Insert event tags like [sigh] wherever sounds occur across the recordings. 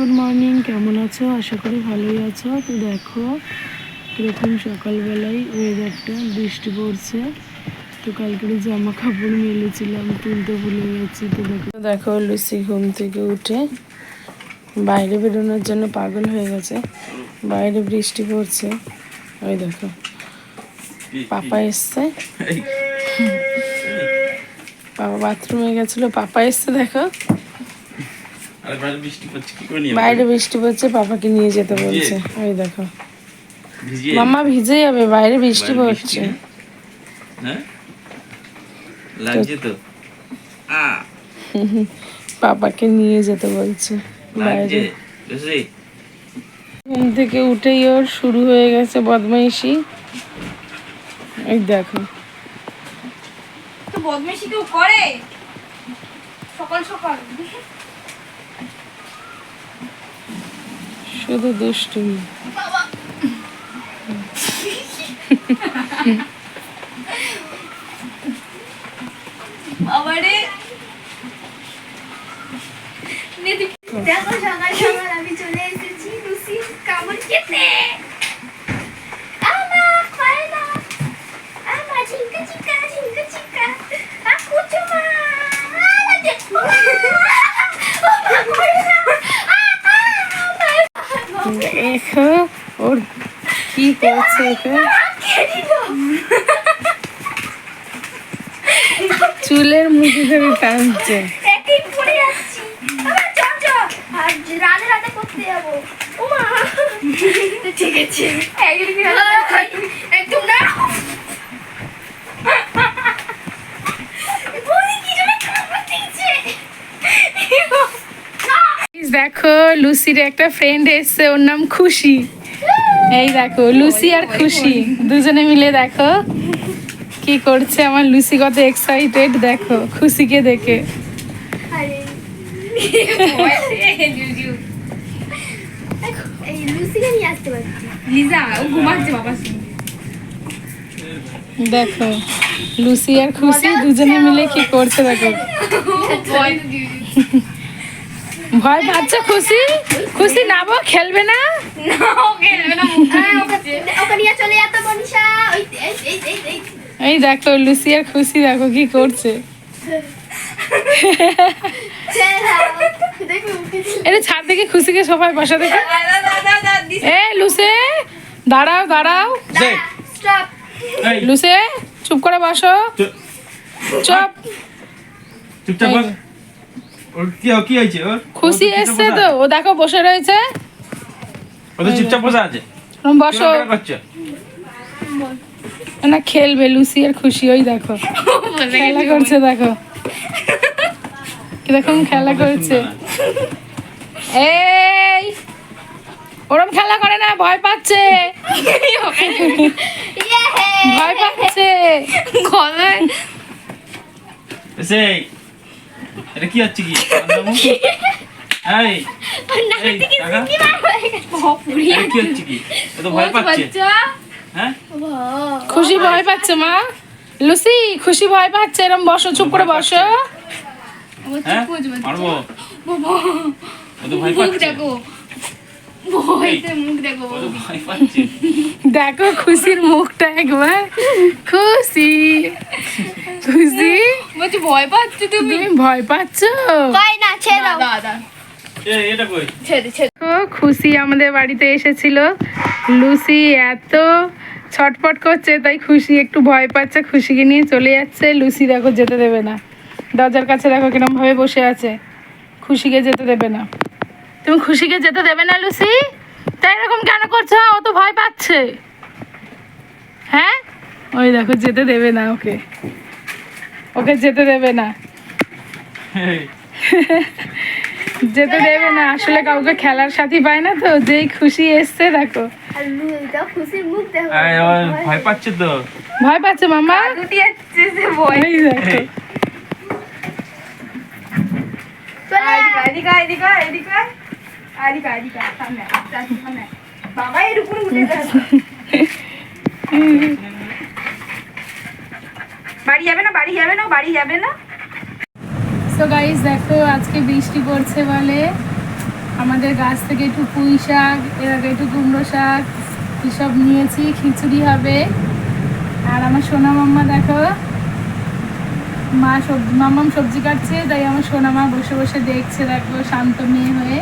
Good morning কেমন আছো? আশা করি ভালোই আছো। তো দেখো কীরকম সকালবেলায় ওয়েদারটা বৃষ্টি পড়ছে। তো কালকের জামা কাপড় মেলেছিলাম তুলতে ভুলে গেছি। তো দেখো দেখো লুসি ঘুম থেকে উঠে বাইরে বেরোনোর জন্য পাগল হয়ে গেছে। বাইরে বৃষ্টি পড়ছে। ওই দেখো পাপা এসছে। [laughs] বাবা বাথরুমে গেছিল পাপা এসছে দেখো। আরে বাইরে বৃষ্টি পড়ছে কি করে নিয়ে বাইরে বৃষ্টি পড়ছে পাপাকে নিয়ে যেতে বলছে। ওই দেখো। মাম্মা ভিজে যাবে বাইরে বৃষ্টি পড়ছে। হ্যাঁ? লাগছে তো। আ। পাপাকে নিয়ে যেতে বলছে বাইরে। বুঝলি ঘুম থেকে উঠেই ওর শুরু হয়ে গেছে বদমাইশি। এই দেখো। বদমাইশি কেউ করে? সকাল সকাল। শুধু দুষ্টুমি। দেখো সকাল সকাল আমি চলে এসেছি লুসি কামড় খেতে আমা খায় না আমা ঝিঙ্কা চিকা ঝিঙ্কা চিকা আ কুচু মা আলাদে দেখো ওর কি করছে ওকে চুলের মুঠি ধরে টানছে ঠিক আছে। একদম না। বলি কি জন্য কামড় দিচ্ছে দেখো লুসির একটা ফ্রেন্ড এসছে ওর নাম খুশি। এই দেখো, লুসি আর খুশি, দুজনে মিলে দেখো কি করছে আমার লুসি কত এক্সাইটেড দেখো, খুশিকে দেখে। দেখো, লুসি আর খুশি দুজনে মিলে কি করছে দেখো। ভয় পাচ্ছে খুশি? খুশি নাবো, খেলবে না? এই দেখো লুসি আর খুশি দেখো কি করছে। এটা ছাড় দেখে খুশিকে সবাই বসা দেখে এ লুসে দাঁড়াও দাঁড়াও। লুসে চুপ করে বসো। চুপ- চুপ। চুপচাপ কি কি হয়েছে? খুশি এসছে তো। ও দেখো বসে রয়েছে। ও তো চুপচাপ বসে আছে। ওরম বসো। না খেলবে লুসি আর খুশি ওই দেখো। খেলা করছে দেখো। কীরকম খেলা করছে। এই! ওরম খেলা করে না ভয় পাচ্ছে। ভয় পাচ্ছে। সেই এটা কি হচ্ছে কি? [laughs] এই হ্যাঁ? খুশি ভয় পাচ্ছে মা। লুসি খুশি ভয় পাচ্ছে এরম বসো চুপ করে বসো। হ্যাঁ? দেখো। ও তো ভয় পাচ্ছে? দেখো খুশির মুখটা একবার। খুশি। খুশি? বলছি ভয় পাচ্ছি তুমি? তুমি ভয় পাচ্ছ? কই না ছেড়ে দাও। দাদা। খুশি আমাদের বাড়িতে এসেছিল। লুসি এত ছটপট করছে তাই খুশি একটু ভয় পাচ্ছে খুশিকে নিয়ে চলে যাচ্ছে। লুসি দেখো যেতে দেবে না। দরজার কাছে দেখো কিরম ভাবে বসে আছে। খুশিকে যেতে দেবে না। তুমি খুশিকে যেতে দেবে না লুসি? তাই এরকম কেন করছ? ও তো ভয় পাচ্ছে। হ্যাঁ? ওই দেখো যেতে দেবে না ওকে। ওকে যেতে দেবে না। এই, [laughs] যেতে দেবে না আসলে কাউকে খেলার সাথী পায় না তো যেই খুশি এসছে দেখো। ভয় পাচ্ছে তো। ভয় পাচ্ছে মামা। বাবা এর উপরে উঠে [laughs] বাড়ি যাবে না বাড়ি যাবে না বাড়ি যাবে না। সো গাইস দেখো, আজকে বৃষ্টি পড়ছে বলে আমাদের গাছ থেকে একটু পুঁই শাক, এর আগে একটু কুমড়ো শাক, এসব নিয়েছি, খিচুড়ি হবে। আর আমার সোনা মাম্মা দেখো, মা সবজি মাম্মাম সবজি কাটছে, তাই আমার সোনা মা বসে বসে দেখছে, দেখো, শান্ত মেয়ে হয়ে।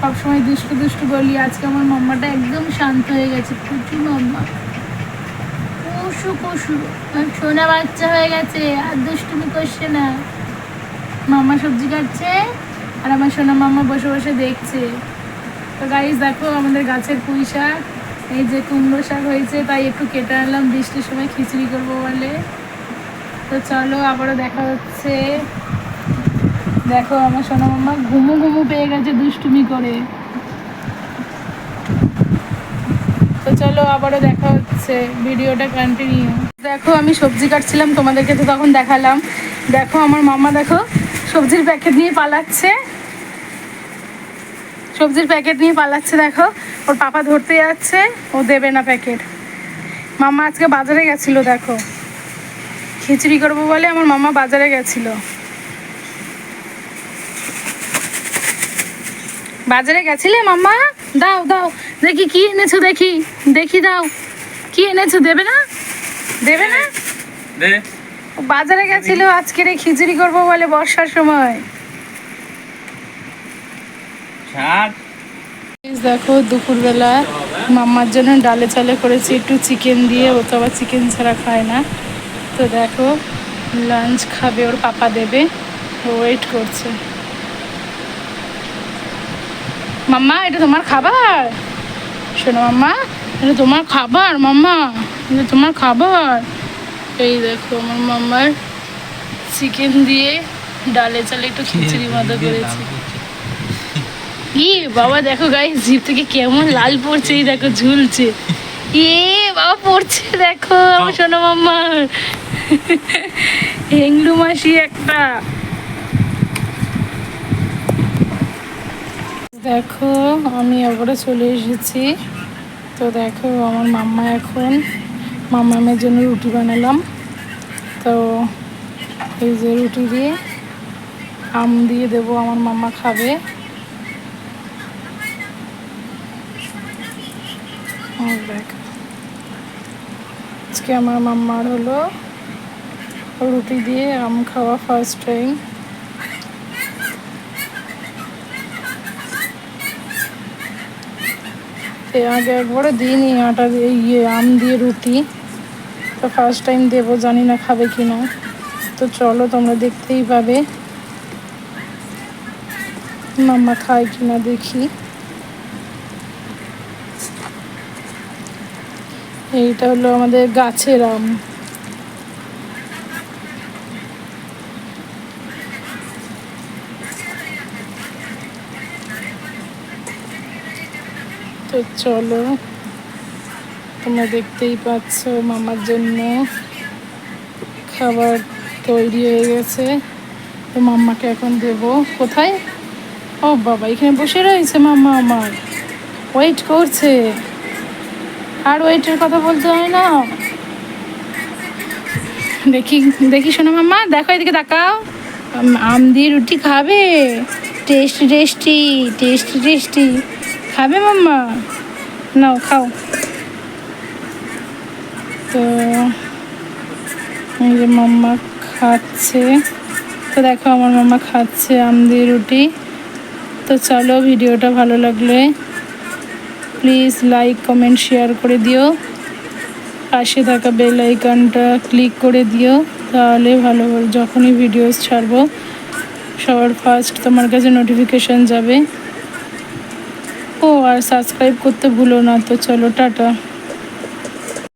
সবসময় দুষ্টু দুষ্টু বলি, আজকে আমার মাম্মাটা একদম শান্ত হয়ে গেছে, প্রচুর মাম্মা। পশু পশু সোনা বাচ্চা হয়ে গেছে, আর দুষ্টুমি করছে না। মামা সবজি কাটছে আর আমার সোনা মাম্মা বসে বসে দেখছে। তো গাইজ দেখো আমাদের গাছের পুঁই শাক। এই যে কুমড়ো শাক হয়েছে, তাই একটু কেটে আনলাম, বৃষ্টির সময় খিচুড়ি করব বলে। তো চলো, আবারও দেখা হচ্ছে। দেখো আমার সোনা মামা ঘুমু ঘুমু পেয়ে গেছে দুষ্টুমি করে। তো চলো আবারও দেখা হচ্ছে, ভিডিওটা কন্টিনিউ দেখো, আমি সবজি কাটছিলাম, তোমাদেরকে তো তখন দেখালাম। দেখো, আমার মাম্মা দেখো, সবজির প্যাকেট নিয়ে পালাচ্ছে। সবজির প্যাকেট নিয়ে পালাচ্ছে, দেখো। ওর পাপা ধরতে যাচ্ছে, ও দেবে না প্যাকেট মাম্মা আজকে বাজারে গেছিল, দেখো। খিচুড়ি করব বলে আমার মামা বাজারে গেছিল। বাজারে গেছিলে মাম্মা দাও দাও দেখি কি এনেছো দেখি দেখি দাও। কি এনেছো দেবে না? দেবে না? দে। বাজারে গেছিল আজকের এই খিচুড়ি করব বলে বর্ষার সময়। ছাড়। দেখো দুপুরবেলা মাম্মার জন্য ডালে চালে করেছি একটু চিকেন দিয়ে ও তো আবার চিকেন ছাড়া খায় না। তো দেখো লাঞ্চ খাবে ওর পাপা দেবে ও ওয়েট করছে। মাম্মা এটা তোমার খাবার শোনো মাম্মা এটা তোমার খাবার মাম্মা এটা তোমার খাবার এই দেখো আমার মাম্মার চিকেন দিয়ে ডালে চালে একটু খিচুড়ি মতো করেছি ই বাবা দেখো গাই জিপ থেকে কেমন লাল পড়ছে এই দেখো ঝুলছে এ বাবা পড়ছে দেখো আমার সোনা মাম্মার হেংলু মাসি একটা দেখো, আমি আবারও চলে এসেছি। তো দেখো, আমার মাম্মা এখন মাম্মামের জন্য রুটি বানালাম। তো এই যে রুটি দিয়ে আম দিয়ে দেবো, আমার মাম্মা খাবে। আজকে আমার মাম্মার হলো রুটি দিয়ে আম খাওয়া ফার্স্ট টাইম এর আগে একবারও দিইনি আটা ইয়ে আম দিয়ে রুটি। তো ফার্স্ট টাইম দেবো, জানি না খাবে কি না। তো চলো, তোমরা দেখতেই পাবে। মাম্মা খায় কি না দেখি। এইটা হলো আমাদের গাছের আম। তো চলো, তোমরা দেখতেই পাচ্ছ মামার জন্য খাবার তৈরি হয়ে গেছে। তো মাম্মাকে এখন দেব। কোথায়? ও বাবা, এখানে বসে রয়েছে মাম্মা আমার। ওয়েট করছে। আর ওয়েটের কথা বলতে হয় না। দেখি দেখি শোনো মাম্মা, দেখো এদিকে তাকাও। আম- দিয়ে রুটি খাবে? টেস্টি টেস্টি টেস্টি টেস্টি খাবে মাম্মা? নাও, খাও। তো এই যে মাম্মা খাচ্ছে। তো দেখো, আমার মাম্মা খাচ্ছে আম দিয়ে রুটি। তো চলো, ভিডিওটা ভালো লাগলে প্লিজ লাইক, কমেন্ট, শেয়ার করে দিও। পাশে থাকা বেল আইকনটা ক্লিক করে দিও। তাহলে ভালো যখনই ভিডিওস ছাড়বো, সবার ফার্স্ট তোমার কাছে নোটিফিকেশান যাবে। ও আর সাবস্ক্রাইব করতে ভুলো না তো চলো টাটা।